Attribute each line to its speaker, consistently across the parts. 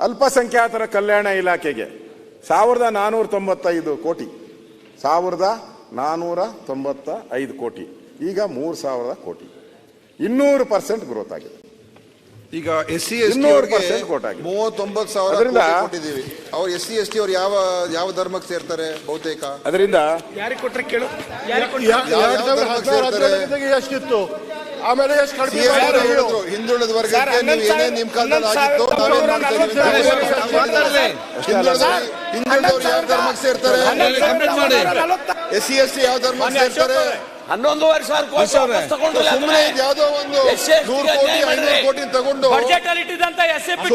Speaker 1: ಅಲ್ಪಸಂಖ್ಯಾತರ ಕಲ್ಯಾಣ ಇಲಾಖೆಗೆ ಸಾವಿರದ ನಾನ್ನೂರ ತೊಂಬತ್ತೈದು ಕೋಟಿ. ಸಾವಿರದ ನಾನ್ನೂರ ತೊಂಬತ್ತ ಐದು ಕೋಟಿ. ಈಗ ಮೂರು ಸಾವಿರದ ಕೋಟಿ. ಇನ್ನೂರು ಪರ್ಸೆಂಟ್ ಗ್ರೋತ್ ಆಗಿದೆ.
Speaker 2: ಈಗ ಎಸ್ ಸಿ ಎಸ್ ಟಿ
Speaker 1: ಇನ್ನೂರು
Speaker 2: ಅವರಿಗೆ
Speaker 1: percent ಆಗಿದೆ.
Speaker 2: ಮೂವತ್ತೊಂಬತ್ತು ಸಾವಿರ
Speaker 1: ಅದರಿಂದ-
Speaker 2: ಕೋಟಿ ಕೊಟ್ಟಿದ್ದೀವಿ. ಅವ್ರು ಎಸ್ ಸಿ ಎಸ್ ಟಿ ಅವ್ರು ಯಾವ ಯಾವ ಧರ್ಮಕ್ಕೆ ಸೇರ್ತಾರೆ ಬಹುತೇಕ?
Speaker 1: ಅದರಿಂದ
Speaker 3: ಯಾರಿಗೆ ಕೊಟ್ಟರೆ ಕೇಳು. ಯಾರಿಗೆ ಕೊಟ್ಟರೆ
Speaker 2: ಯಾವ- ಯಾವ ಧರ್ಮಕ್ಕೆ ಸೇರ್ತಾರೆ?
Speaker 4: ಎಷ್ಟಿತ್ತು? ಆಮೇಲೆ
Speaker 2: ಹಿಂದುಳಿದ ವರ್ಗಕ್ಕೆ ನೀವು ಏನೇ ನಿಮ್ ಕಾಲದಲ್ಲಿ
Speaker 3: ಸಾವಿರ-
Speaker 2: ಆಗಿತ್ತು
Speaker 3: ಹನ್ನೊಂದು
Speaker 2: ನಾವೇನ್ ಮಾಡ್ತಾ ಇದೀವಿ ಅಂತ
Speaker 3: ನಲವತ್ತು
Speaker 2: ಹಿಂದುಳಿದ- ಹಿಂದುಳಿದವ್ರು ಯಾವ ಧರ್ಮಕ್ಕೆ ಸೇರ್ತಾರೆ? ಎಸ್ ಸಿ ಎಸ್ ಟಿ ಯಾವ ಧರ್ಮ ಸೇರ್ತಾರೆ?
Speaker 5: ಹನ್ನೊಂದುವರೆ ಸಾವಿರ ಕೋಟಿ ವಾಪಸ್
Speaker 2: ಸುಮ್ಮನೆ ಇದು ಯಾವ್ದೋ ಒಂದು ನೂರು ಕೋಟಿ ಐನೂರು ಕೋಟಿ ತಗೊಂಡು
Speaker 3: ಬಜೆಟ್ ಅಲ್ಲಿ ಇಟ್ಟಿದ್ದಂತ S A P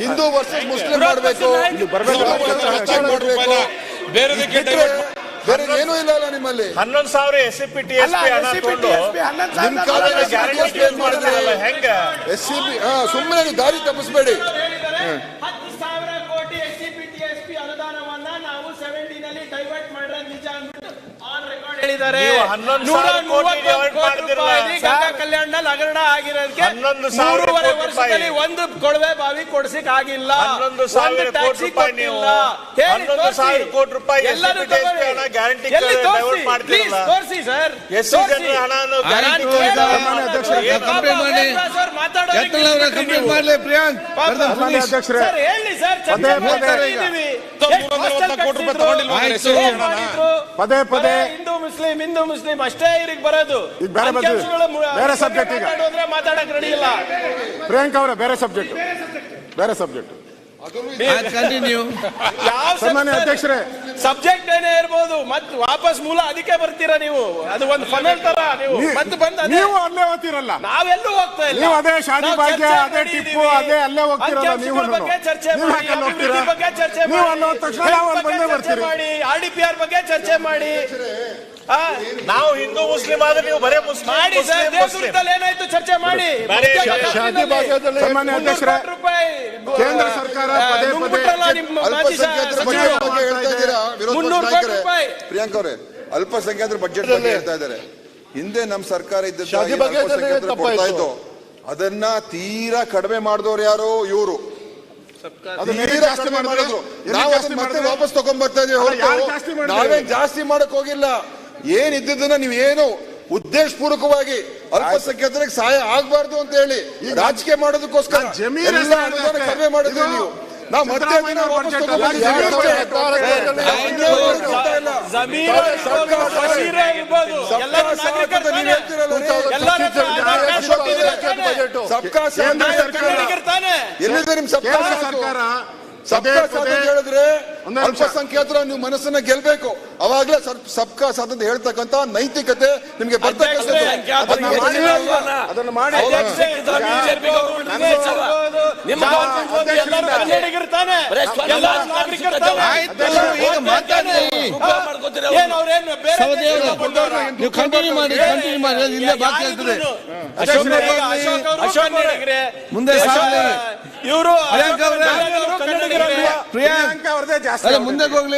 Speaker 2: Hindu versus Muslim ಮಾಡಬೇಕು. ಮಾಡಬೇಕು. ಬೇರೆ ಏನೂ ಇಲ್ಲ ಅಲ್ಲ ನಿಮ್ಮಲ್ಲಿ.
Speaker 6: ಹನ್ನೊಂದು ಸಾವಿರ S C P T S P ಹಣ ತಗೊಂಡು
Speaker 2: ನಿಮ್ ಕಾಲದಲ್ಲಿ
Speaker 6: ಗ್ಯಾರಂಟಿ ಏನ್ ಮಾಡಿದ್ರಲ್ಲ ಹೆಂಗ?
Speaker 2: ಎಸ್ ಸಿ ಬಿ ಸುಮ್ಮನೆ ನೀವು ದಾರಿ ತಪ್ಪಿಸ್ಬೇಡಿ.
Speaker 7: ಗಂಗಾ ಕಲ್ಯಾಣದಲ್ಲಿ ಹಗರಣ ಆಗಿರೋದಕ್ಕೆ ಮೂರುವರೆ ವರ್ಷದಲ್ಲಿ. ಒಂದು ಕೊಳವೆ ಬಾವಿ ಕೊಡ್ಸಿಕ್ ಆಗಿಲ್ಲ
Speaker 6: ಕೋಟಿ ರೂಪಾಯಿ ಹನ್ನೊಂದು
Speaker 7: ತೋರ್ಸಿ.
Speaker 6: ಸಾವಿರ ಕೋಟಿ ರೂಪಾಯಿ
Speaker 7: ಎಲ್ಲರೂ
Speaker 6: SCPTSP
Speaker 7: ತಗೊಳ್ಳಿ.
Speaker 6: ಹಣ
Speaker 7: ಕಂಪ್ಲೇಂಟ್ ಮಾಡಿ
Speaker 4: ಕಂಪ್ಲೇಂಟ್ ಮಾಡ್ಲಿ ಪ್ರಿಯಾಂಕ್.
Speaker 1: ಅಧ್ಯಕ್ಷರೇ.
Speaker 7: ಸರ್ ಹೇಳಿ ಸರ್
Speaker 1: ಪದೇ ಪದೇ
Speaker 7: ಹಿಂದೂ ಮುಸ್ಲಿಂ ಹಿಂದೂ ಮುಸ್ಲಿಂ ಅಷ್ಟೇ ಇವ್ರಿಗೆ ಬರೋದು.
Speaker 1: ಈಗ ಬೇರೆ. ಬೇರೆ ಸಬ್ಜೆಕ್ಟ್ ಈಗ.
Speaker 7: ಮಾತಾಡಕ್ ರೆಡಿ ಇಲ್ಲ.
Speaker 1: ಪ್ರಿಯಾಂಕ್ ಅವರ ಬೇರೆ ಸಬ್ಜೆಕ್ಟ್. ಬೇರೆ ಸಬ್ಜೆಕ್ಟ್.
Speaker 4: ಕಂಟಿನ್ಯೂ
Speaker 7: ಯಾವ
Speaker 1: ಸನ್ಮಾನ್ಯ ಅಧ್ಯಕ್ಷರೇ.
Speaker 7: ಸಬ್ಜೆಕ್ಟ್ ಏನೇ ಇರ್ಬೋದು ಮತ್ ವಾಪಸ್ ಮೂಲ ಅದಕ್ಕೆ ಬರ್ತೀರಾ ನೀವು? ಅದು ಒಂದು ಫನಲ್ ತರ ನೀವು. ಮತ್ತೆ ಬಂದ್ ಅದೇ.
Speaker 1: ನೀವು ಅಲ್ಲೇ ಹೋಗ್ತಿರಲ್ಲ.
Speaker 7: ನಾವೆಲ್ಲೂ ಹೋಗ್ತಾ ಇಲ್ಲ.
Speaker 1: ನೀವು ಅದೇ ಶಾದಿ
Speaker 7: ನಾವು
Speaker 1: ಭಾಗ್ಯ, ಅದೇ ಟಿಪ್ಪು, ಅದೇ ಅಲ್ಲೇ ಹೋಗ್ತಿರಲ್ಲ ನೀವು
Speaker 7: ಬಗ್ಗೆ ಚರ್ಚೆ ಮಾಡಿ ಅಭಿವೃದ್ಧಿ ಬಗ್ಗೆ ಚರ್ಚೆ
Speaker 1: ನೀವು
Speaker 7: ಮಾಡಿ.
Speaker 1: ಅಲ್ಲಿ ಹೋದ ತಕ್ಷಣ ನಾವು ಅಲ್ಲಿ
Speaker 7: ಬಗ್ಗೆ
Speaker 1: ಬಂದೇ
Speaker 7: ಚರ್ಚೆ
Speaker 1: ಬರ್ತೀರಿ.
Speaker 7: ಮಾಡಿ ಆರ್ ಡಿ ಪಿ ಆರ್ ಬಗ್ಗೆ ಚರ್ಚೆ ಮಾಡಿ. ಆ,
Speaker 6: ನಾವು ಹಿಂದೂ ಮುಸ್ಲಿಂ ಆದ್ರೆ ನೀವು ಬರೇ ಮುಸ್ಲಿಂ
Speaker 7: ಮಾಡಿ ಸರ್
Speaker 6: ಮುಸ್ಲಿಂ
Speaker 7: ಏನಾಯ್ತು ಚರ್ಚೆ ಮಾಡಿ?
Speaker 6: ಶಾದಿ
Speaker 4: ಭಾಗ್ಯದಲ್ಲಿ
Speaker 7: ರೂಪಾಯಿ
Speaker 1: ಕೇಂದ್ರ ಸರ್ಕಾರ ಪದೇ ಪದೇ
Speaker 2: ಅಲ್ಪಸಂಖ್ಯಾತರ ಬಜೆಟ್ ಬಗ್ಗೆ ಹೇಳ್ತಾ ಇದ್ದೀರಾ? ವಿರೋಧ ಪಕ್ಷ
Speaker 7: ಮುನ್ನೂರು ಕೋಟಿ
Speaker 2: ನಾಯಕರೇ
Speaker 7: ರೂಪಾಯಿ.
Speaker 2: ಪ್ರಿಯಾಂಕ್ ಅವರೇ ಅಲ್ಪಸಂಖ್ಯಾತರ ಬಜೆಟ್ ಬಗ್ಗೆ ಹೇಳ್ತಾ ಇದ್ದಾರೆ. ಹಿಂದೆ ನಮ್ಮ ಸರ್ಕಾರ
Speaker 4: ಇದ್ದ
Speaker 2: ಕೊಡ್ತಾ ಇತ್ತು ಅದನ್ನ ತೀರಾ ಕಡಿಮೆ ಮಾಡಿದವರು ಯಾರು ಇವರು. ಮತ್ತೆ? ವಾಪಸ್ ತಗೊಂಡ್ ಬರ್ತಾ ಇದೀವಿ? ನಾವೇನ್ ಜಾಸ್ತಿ ಮಾಡಕ್ ಹೋಗಿಲ್ಲ. ಏನ್ ನೀವೇನು ನೀವು ಏನು ಉದ್ದೇಶ ಪೂರ್ವಕವಾಗಿ ಅಲ್ಪಸಂಖ್ಯಾತರಿಗೆ ಸಹಾಯ ಆಗಬಾರ್ದು ಅಂತ ಹೇಳಿ ರಾಜಕೀಯ ಮಾಡೋದಕ್ಕೋಸ್ಕರ ಕಡಿಮೆ
Speaker 1: ಮಾಡಿದ್ರೆ
Speaker 2: ನೀವು. ನಾವು ಮತ್ತೆ
Speaker 1: ಸರ್ಕಾರ?
Speaker 2: ಎಲ್ಲಿದೆ ನಿಮ್ ಸಬ್ಕಾ
Speaker 1: ಸರ್ಕಾರ
Speaker 2: ಸಬ್ಕಾ
Speaker 1: ಪದೇ
Speaker 2: ಅಂತ ಹೇಳಿದ್ರೆ. ಅಲ್ಪಸಂಖ್ಯಾತರ ನೀವು ಮನಸ್ಸನ್ನ ಗೆಲ್ಬೇಕು. ಅವಾಗ್ಲೇ ಸರ್- ಸಬ್ಕಾ ಸಾಥ್ ಅಂತ ಹೇಳ್ತಕ್ಕಂತ ನೈತಿಕತೆ ನಿಮ್ಗೆ
Speaker 4: ನೀವು ಕಂಟಿನ್ಯೂ ಮಾಡಿ ಕಂಟಿನ್ಯೂ ಮಾಡಿ ಬಾಕಿ ಆಗ್ತದೆ.
Speaker 7: ಕನ್ನಡಿಗರೇ.
Speaker 4: ಮುಂದೆ.
Speaker 7: ಇವರು
Speaker 4: ಪ್ರಿಯಾಂಕಾ
Speaker 1: ಅವ್ರದೇ ಜಾಸ್ತಿ
Speaker 4: ಮುಂದೆ ಹೋಗ್ಲಿ.